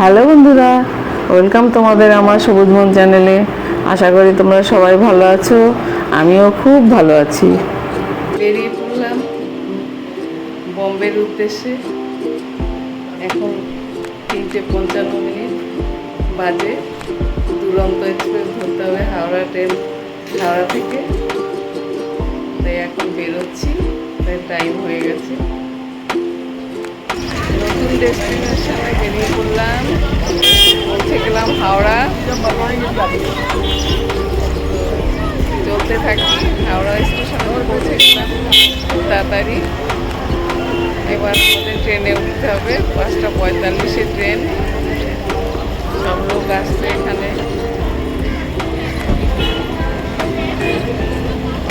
Hello বন্ধুরা, welcome তোমাদের আমার সবুজ মন চ্যানেলে। আশা করি তোমরা সবাই ভালো আছো, আমিও খুব ভালো আছি। বেরিয়ে পড়লাম বম্বের উদ্দেশ্যে। এখন তিনটে পঞ্চান্ন মিনিট বাজে। দুরন্ত এক্সপ্রেস ধরতে হবে হাওড়া ট্রেন হাওড়া থেকে। তাই এখন বেরোচ্ছি, তাই টাইম হয়ে গেছে। নতুন ডেস্টিনেশনে বেরিয়ে পড়লাম পৌঁছে গেলাম হাওড়া চলতে থাকি হাওড়া স্টেশনে পৌঁছে গেলাম তাড়াতাড়ি এবার আমাদের ট্রেনে উঠতে হবে পাঁচটা পঁয়তাল্লিশে ট্রেন সব লোক আসছে এখানে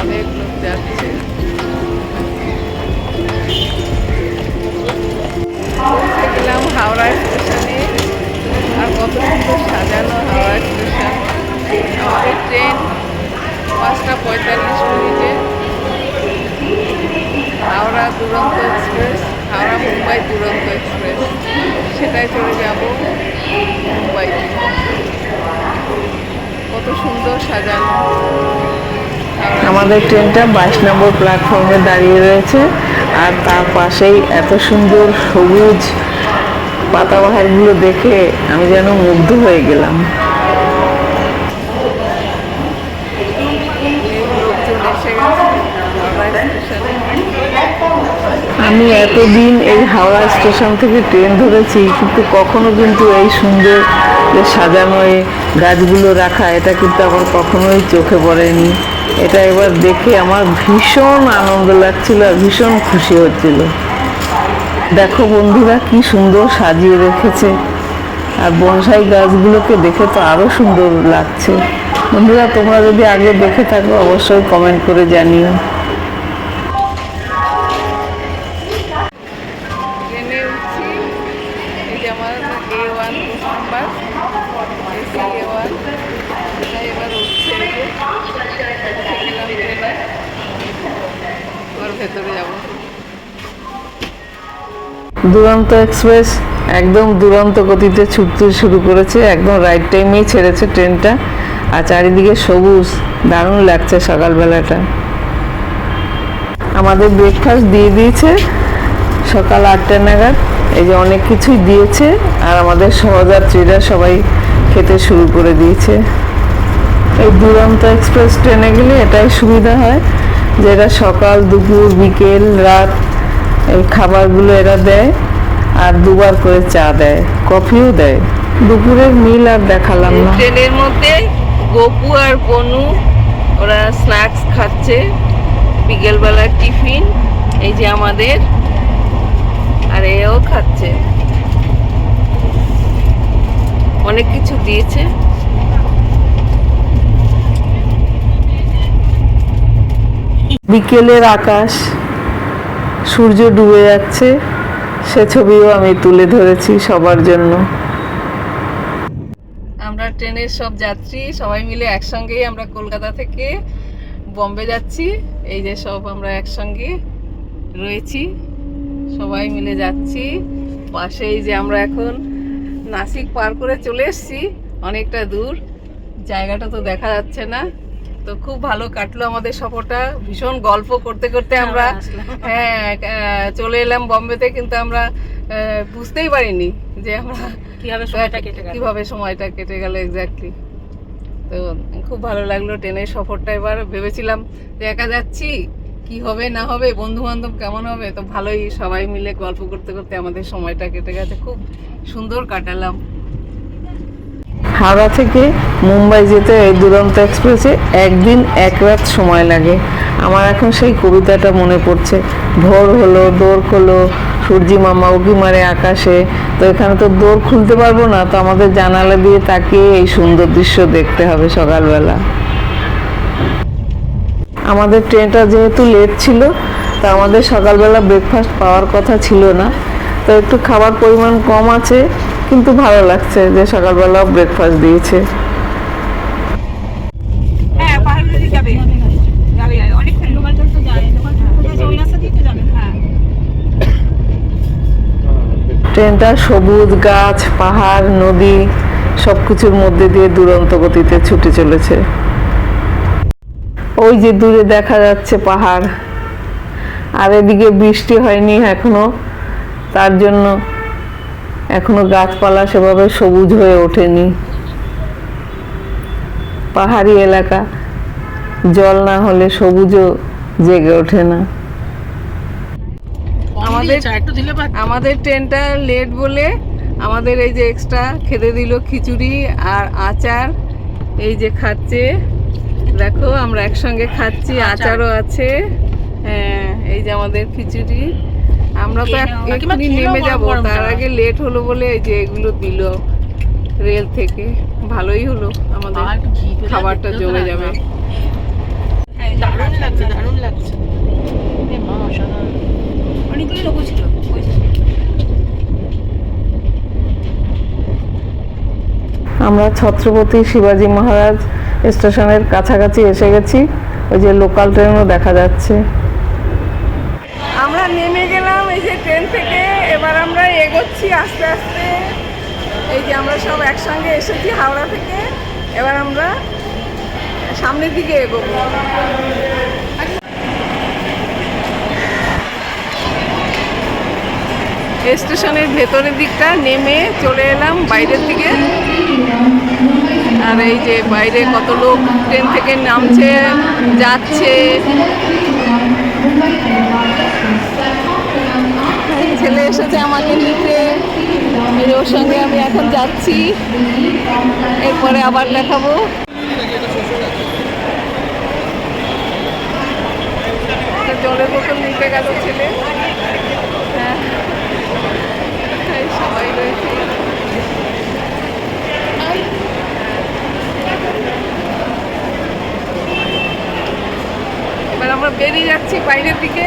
অনেক লোক যাচ্ছে সাজানো স্টেশন আমাদের ট্রেন পাঁচটা পঁয়তাল্লিশ হাওড়া এক্সপ্রেস, হাওড়া মুম্বাই এক্সপ্রেস। চলে কত সুন্দর সাজানো। আমাদের ট্রেনটা বাইশ নম্বর প্ল্যাটফর্মে দাঁড়িয়ে রয়েছে। আর তার পাশেই এত সুন্দর সবুজ পাতাবাহারগুলো দেখে আমি যেন মুগ্ধ হয়ে গেলাম। আমি এতদিন এই হাওড়া স্টেশন থেকে ট্রেন ধরেছি, কিন্তু কখনো কিন্তু এই সুন্দর সাজানো এই গাছগুলো রাখা, এটা কিন্তু আমার কখনোই চোখে পড়েনি। এটা এবার দেখে আমার ভীষণ আনন্দ লাগছিল আর ভীষণ খুশি হচ্ছিল। দেখো বন্ধুরা, কি সুন্দর সাজিয়ে রেখেছে। আর বনসাই গাছগুলোকে দেখে তো আরও সুন্দর লাগছে। বন্ধুরা, তোমরা যদি আগে দেখে থাকো, অবশ্যই কমেন্ট করে জানিও। দুরন্ত এক্সপ্রেস, একদম দুরন্ত গতিতে ছুটতে শুরু করেছে, একদম রাইট টাইমেই ছেড়েছে ট্রেনটা। আর চারিদিকে সবুজ, দারুণ লাগছে সকালবেলাটা। আমাদের ব্রেকফাস্ট দিয়ে দিয়েছে সকাল আটটা নাগাদ। এই যে অনেক কিছুই দিয়েছে, আর আমাদের সহযাত্রীরা সবাই খেতে শুরু করে দিয়েছে। এই দুরন্ত এক্সপ্রেস ট্রেনে গেলে এটাই সুবিধা হয় যে এরা সকাল, দুপুর, বিকেল, রাত এই খাবারগুলো এরা দেয় আর দুবার করে চা দেয় কফিও দেয়। দুপুরের মিল আর দেখালাম না। ট্রেনের মধ্যে গপু আর বনু ওরা স্ন্যাক্স খাচ্ছে বিকেলবেলার টিফিন এই যে আমাদের আর এও খাচ্ছে। অনেক কিছু দিয়েছে। বিকেলের আকাশ। সূর্য ডুবে যাচ্ছে, সে ছবিও আমি তুলে ধরেছি সবার জন্য। আমরা ট্রেনের সব যাত্রী, সবাই মিলে একসঙ্গেই আমরা কলকাতা থেকে বম্বে যাচ্ছি। এই যে সব আমরা একসঙ্গে রয়েছি, সবাই মিলে যাচ্ছি। পাশেই যে আমরা এখন নাসিক পার করে চলে এসেছি, অনেকটা দূর, জায়গাটা তো দেখা যাচ্ছে না। তো খুব ভালো কাটলো আমাদের সফরটা। ভীষণ গল্প করতে করতে আমরা হ্যাঁ চলে এলাম বম্বেতে কিন্তু আমরা বুঝতেই পারিনি যে আমরা কীভাবে সময়টা কেটে গেল। কীভাবে সময়টা কেটে গেল এক্স্যাক্টলি তো খুব ভালো লাগল ট্রেনের সফরটা এবার। ভেবেছিলাম যে একা যাচ্ছি কি হবে না হবে বন্ধু বান্ধব কেমন হবে তো ভালোই সবাই মিলে গল্প করতে করতে আমাদের সময়টা কেটে গেছে। খুব সুন্দর কাটালাম। হাওড়া থেকে মুম্বাই যেতে এই দুরন্ত এক্সপ্রেসে একদিন এক রাত সময় লাগে। আমার এখন সেই কবিতাটা মনে পড়ছে। ভোর হলো, দোর খোলো, সূর্যি মামা উকি মারে আকাশে। তো এখানে তো দোর খুলতে পারব না, তো আমাদের জানালা দিয়ে তাকিয়ে এই সুন্দর দৃশ্য দেখতে হবে সকালবেলা। আমাদের ট্রেনটা যেহেতু লেট ছিল, তা আমাদের সকালবেলা ব্রেকফাস্ট পাওয়ার কথা ছিল না। তো একটু খাবার পরিমাণ কম আছে কিন্তু ভালো লাগছে যে সকালবেলা ব্রেকফাস্ট দিয়েছে। হ্যাঁ হ্যাঁ। ট্রেনটা সবুজ গাছ পাহাড় নদী সব কিছুর মধ্যে দিয়ে দুরন্ত গতিতে ছুটে চলেছে। ওই যে দূরে দেখা যাচ্ছে পাহাড়। আর এদিকে বৃষ্টি হয়নি এখনও। তার জন্য এখনও গাছপালা সেভাবে সবুজ হয়ে ওঠেনি। পাহাড়ি এলাকা জল না হলে সবুজও জেগে ওঠে না। আমাদের আমাদের ট্রেনটা লেট বলে আমাদের এই যে এক্সট্রা খেতে দিল খিচুড়ি আর আচার এই যে খাচ্ছে। দেখো আমরা একসঙ্গে খাচ্ছি আচারও আছে হ্যাঁ এই যে আমাদের খিচুড়ি। আমরা তো নাও নেমে যাব তার আগে লেট হলো বলে যে এগুলো দিল রেল থেকে। ভালোই হলো আমাদের খাবারটা জমে যাবে। দারুণ লাগছে দারুণ লাগছে। এ মা অসাধারণ। অনেকগুলো লোক ছিল আমরা ছত্রপতি শিবাজী মহারাজ স্টেশনের কাছাকাছি এসে গেছি। ওই যে লোকাল ট্রেনও দেখা যাচ্ছে। এই যে ট্রেন থেকে এবার আমরা এগোচ্ছি আস্তে আস্তে। এই যে আমরা সব একসঙ্গে এসেছি হাওড়া থেকে। এবার আমরা সামনের দিকে এগোবো। স্টেশনের ভেতরের দিকটা নেমে চলে এলাম বাইরের দিকে। আর এই যে বাইরে কত লোক ট্রেন থেকে নামছে, যাচ্ছে। ছেলে এসেছে আমাকে নিতে। ওর সঙ্গে আমি এখন যাচ্ছি। এরপরে আবার দেখাবো। জলের বোতল নিতে গেল ছেলে। হ্যাঁ। সবাই রয়েছে। আমরা বেরিয়ে যাচ্ছি বাইরের দিকে।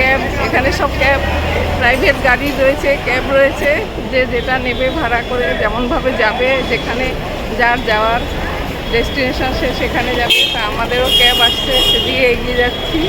ক্যাব, এখানে সব ক্যাব প্রাইভেট গাড়ি রয়েছে, ক্যাব রয়েছে, যে যেটা নেবে ভাড়া করে যেমনভাবে যাবে, যেখানে যার যাওয়ার ডেস্টিনেশন সে সেখানে যাবে, তা আমাদেরও ক্যাব আসছে, সেদিকে এগিয়ে যাচ্ছি।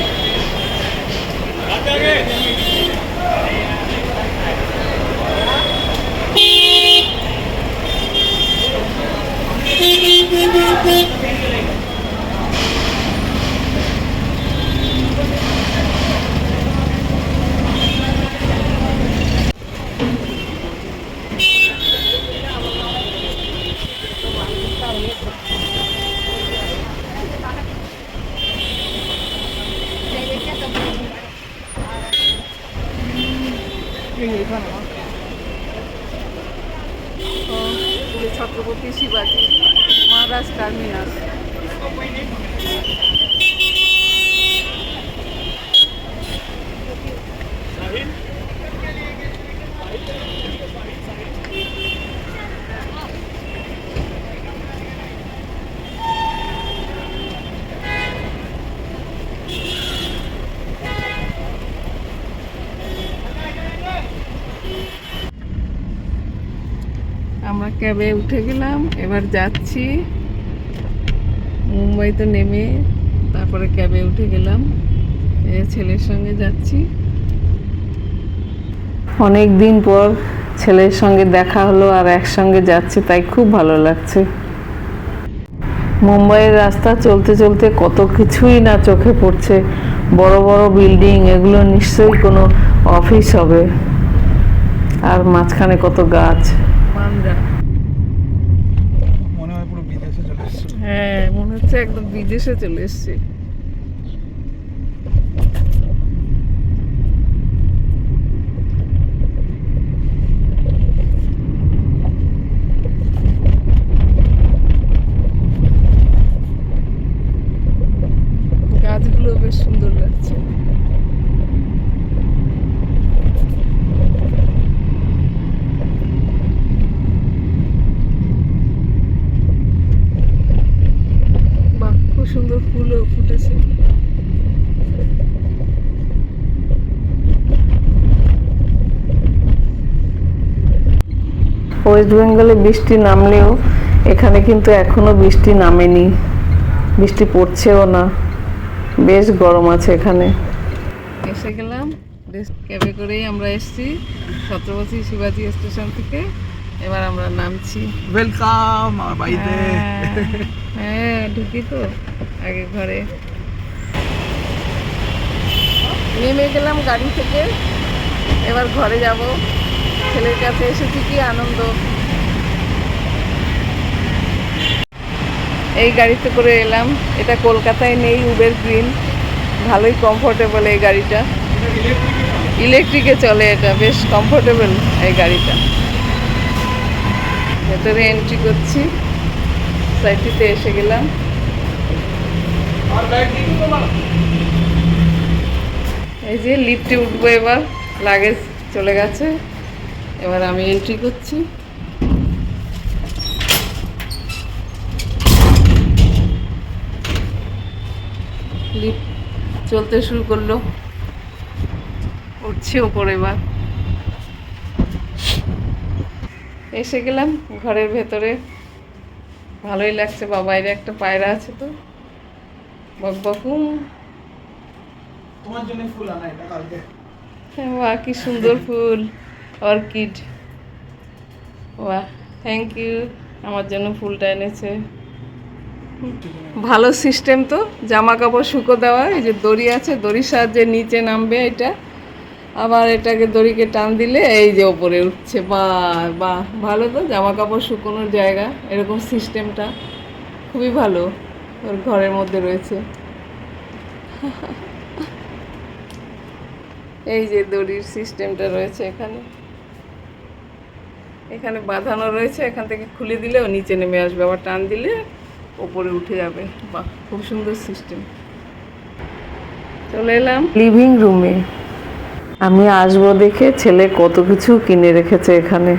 যে ছত্রপতি শিবাজি মহারাজ টার্মিনাস আমরা ক্যাবে উঠে গেলাম, এবার যাচ্ছি। মুম্বাইতে নেমে তারপরে ক্যাবে উঠে গেলাম ছেলের সঙ্গে যাচ্ছি। অনেক দিন পর ছেলের সঙ্গে দেখা হলো আর একসঙ্গে যাচ্ছি, তাই খুব ভালো লাগছে। মুম্বাইয়ের রাস্তা চলতে চলতে কত কিছুই না চোখে পড়ছে। বড় বড় বিল্ডিং, এগুলো নিশ্চয়ই কোনো অফিস হবে। আর মাঝখানে কত গাছ মানরা মনে হয় পুরো বিদেশে চলে এসেছে হ্যাঁ মনে হচ্ছে একদম বিদেশে চলে এসছে গাছগুলো বেশ সুন্দর লাগছে ফুলও ফুটেছে ওয়েস্ট বেঙ্গলে বৃষ্টি নামলেও এখানে কিন্তু এখনও বৃষ্টি নামেনি। বৃষ্টি পড়ছেও না। বেশ গরম আছে এখানে। এসে গেলাম। ক্যাবে করেই আমরা এসেছি। ছত্রপতি শিবাজি স্টেশন থেকে। এবার আমরা নামছি। ওয়েলকাম আমার বাড়িতে হ্যাঁ, হ্যাঁ ঢুকি তো আগে ঘরে। নেমে গেলাম গাড়ি থেকে। এবার ঘরে যাব। ছেলের কাছে এসেছি কি আনন্দ। এই গাড়িতে করে এলাম। এটা কলকাতায় নেই উবের গ্রিন ভালোই কমফোর্টেবল এই গাড়িটা। ইলেকট্রিকে চলে এটা, বেশ কমফোর্টেবল এই গাড়িটা। ভেতরে এন্ট্রি করছি। সাইটটিতে এসে গেলাম। এই যে লিফটে উঠবো এবার লাগেজ চলে গেছে। এবার আমি এন্ট্রি করছি। লিফট চলতে শুরু করল। উঠছি ওপরে এবার। এসে গেলাম ঘরের ভেতরে। ভালোই লাগছে বা বাইরে একটা পায়রা আছে তো। বক বকুম তোমার জন্য ফুল আনা এটা কালকে। বাহ কি সুন্দর ফুল। অর্কিড। বাহ থ্যাংক ইউ আমার জন্য ফুলটা এনেছে। ভালো সিস্টেম তো জামা কাপড় শুকো দেওয়া, এই যে দড়ি আছে, দড়ির সাহায্যে নিচে নামবে এটা। আবার এটাকে দড়িকে টান দিলে এই যে ওপরে উঠছে, বাহ বাহ, ভালো তো জামা কাপড় শুকোনোর জায়গা, এরকম সিস্টেমটা খুবই ভালো, ওর ঘরের মধ্যে রয়েছে। এই যে দড়ির সিস্টেমটা রয়েছে এখানে। এখানে বাঁধানো রয়েছে, এখান থেকে খুলে দিলেও নিচে নেমে আসবে। আবার টান দিলে ওপরে উঠে যাবে। বাহ, খুব সুন্দর সিস্টেম চলে এলাম লিভিং রুমে আমি আসব দেখে, ছেলে কত কিছু কিনে রেখেছে এখানে।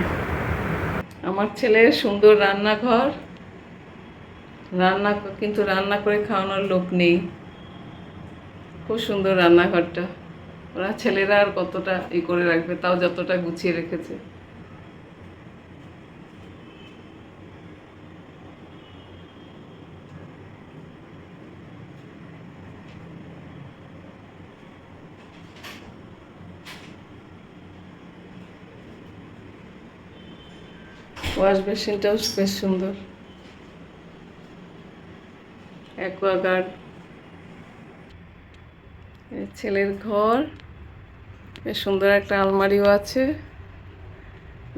আমার ছেলের সুন্দর রান্নাঘর। রান্না, কিন্তু রান্না করে খাওয়ানোর লোক নেই। খুব সুন্দর রান্নাঘরটা। ওরা ছেলেরা আর কতটা ই করে রাখবে, তাও যতটা গুছিয়ে রেখেছে। ওয়াশ বেসিনটাও বেশ সুন্দর। অ্যাকোয়াগার্ড। ছেলের ঘর। বেশ সুন্দর একটা আলমারিও আছে।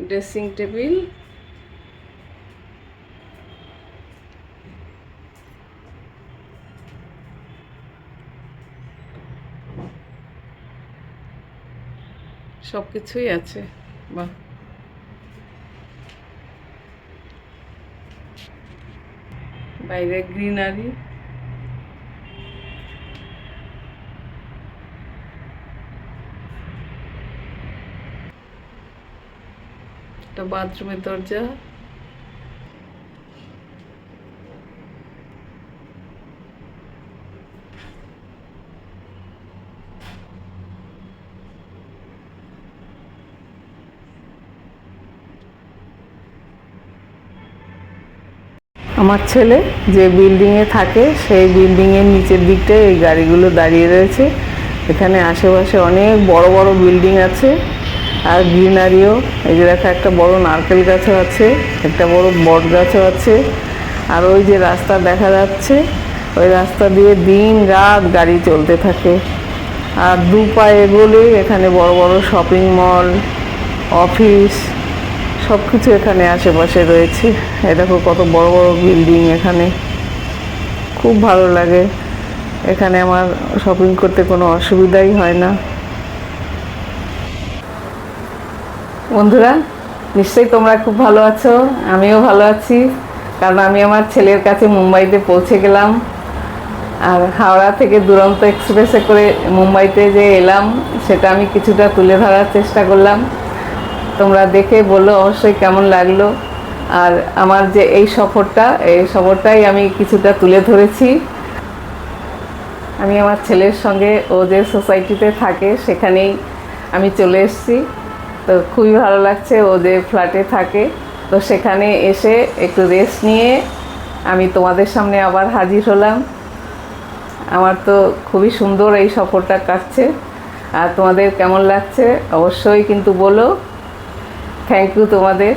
Dressing table. সব কিছুই আছে। বাহ। বাইরে গ্রিনারি একটা বাথরুমের দরজা আমার ছেলে যে বিল্ডিংয়ে থাকে, সেই বিল্ডিংয়ের নিচের দিকটায় এই গাড়িগুলো দাঁড়িয়ে রয়েছে। এখানে আশেপাশে অনেক বড় বড় বিল্ডিং আছে, আর গ্রিনারিও এই যে দেখো, একটা বড় নারকেল গাছও আছে, একটা বড় বট গাছও আছে। আর ওই যে রাস্তা দেখা যাচ্ছে, ওই রাস্তা দিয়ে দিন রাত গাড়ি চলতে থাকে। আর দু পায়ে এগোলেই এখানে বড় বড় শপিং মল অফিস সব কিছু এখানে আশেপাশে রয়েছে। এ দেখো কত বড় বড় বিল্ডিং এখানে। খুব ভালো লাগে। এখানে আমার শপিং করতে কোনো অসুবিধাই হয় না। বন্ধুরা, নিশ্চয়ই তোমরা খুব ভালো আছো, আমিও ভালো আছি, কারণ আমি আমার ছেলের কাছে মুম্বাইতে পৌঁছে গেলাম। আর হাওড়া থেকে দুরন্ত এক্সপ্রেসে করে মুম্বাইতে যে এলাম, সেটা আমি কিছুটা তুলে ধরার চেষ্টা করলাম। তোমরা দেখে বলল, অবশ্যই কেমন লাগল? আর আমার যে এই সফরটা, এই সফরটাই আমি কিছুটা তুলে ধরেছি। আমি আমার ছেলের সঙ্গে ও যে সোসাইটিতে থাকে, সেখানেই আমি চলে এসেছি। তো খুবই ভালো লাগছে ও যে ফ্ল্যাটে থাকে। তো সেখানে এসে একটু রেস্ট নিয়ে আমি তোমাদের সামনে আবার হাজির হলাম। আমার তো খুবই সুন্দর এই সফরটা কাটছে। আর তোমাদের কেমন লাগছে? অবশ্যই কিন্তু বলো। থ্যাংক ইউ তোমাদের।